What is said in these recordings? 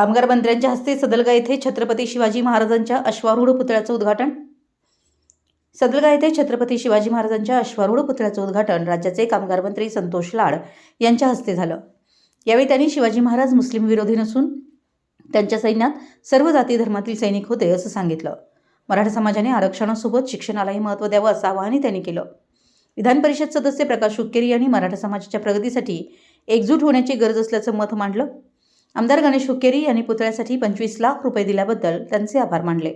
कामगार मंत्र्यांच्या हस्ते सदलगा येथे छत्रपती शिवाजी महाराजांच्या अश्वारूढ पुतळ्याचं उद्घाटन. सदलगा येथे छत्रपती शिवाजी महाराजांच्या अश्वारूढ पुतळ्याचं उद्घाटन राज्याचे कामगार मंत्री संतोष लाड यांच्या हस्ते झालं. यावेळी त्यांनी शिवाजी महाराज मुस्लिम विरोधी नसून त्यांच्या सैन्यात सर्व जाती धर्मातील सैनिक होते असं सांगितलं. मराठा समाजाने आरक्षणासोबत शिक्षणालाही महत्त्व द्यावं असं आवाहनही त्यांनी केलं. विधान परिषद सदस्य प्रकाश हुक्केरी यांनी मराठा समाजाच्या प्रगतीसाठी एकजूट होण्याची गरज असल्याचं मत मांडलं. आमदार गणेश हुक्केरी यांनी पुतळ्यासाठी पंचवीस लाख रुपये दिल्याबद्दल त्यांचे आभार मानले.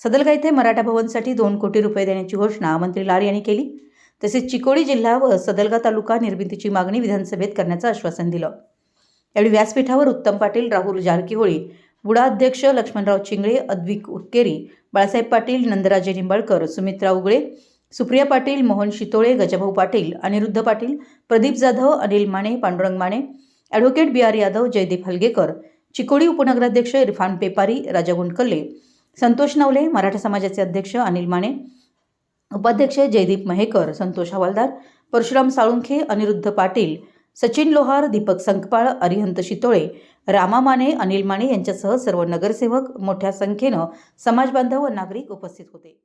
सदलगा येथे मराठा भवनसाठी दोन कोटी रुपये देण्याची घोषणा मंत्री लाड यांनी केली. तसेच चिकोडी जिल्हा व सदलगा तालुका निर्मितीची मागणी विधानसभेत करण्याचं आश्वासन दिलं. यावेळी व्यासपीठावर उत्तम पाटील राहुल जारकीहोळी बुडा अध्यक्ष Laxmanrao Chingale Advik Ukkeri Balasaheb Patil Nandraje Nimbalkar Sumitra Ugale Supriya Patil Mohan Shitole Gajbhau Patil Aniruddha Patil Pradeep Jadhav Anil Mane Pandurang Mane advocate B R Yadav Jaydeep Halgekar Chikodi उपनगराध्यक्ष इरफान पेपारी राजा गुंडकल्ले संतोष नवले मराठा समाजाचे अध्यक्ष अनिल माने उपाध्यक्ष जयदीप महेकर संतोष हवालदार परशुराम साळुंखे अनिरुद्ध पाटील सचिन लोहार दीपक संकपाळ अरिहंत शितोळे रामा माने अनिल माने यांच्यासह सर्व नगरसेवक मोठ्या संख्येनं समाजबांधव व नागरिक उपस्थित होते.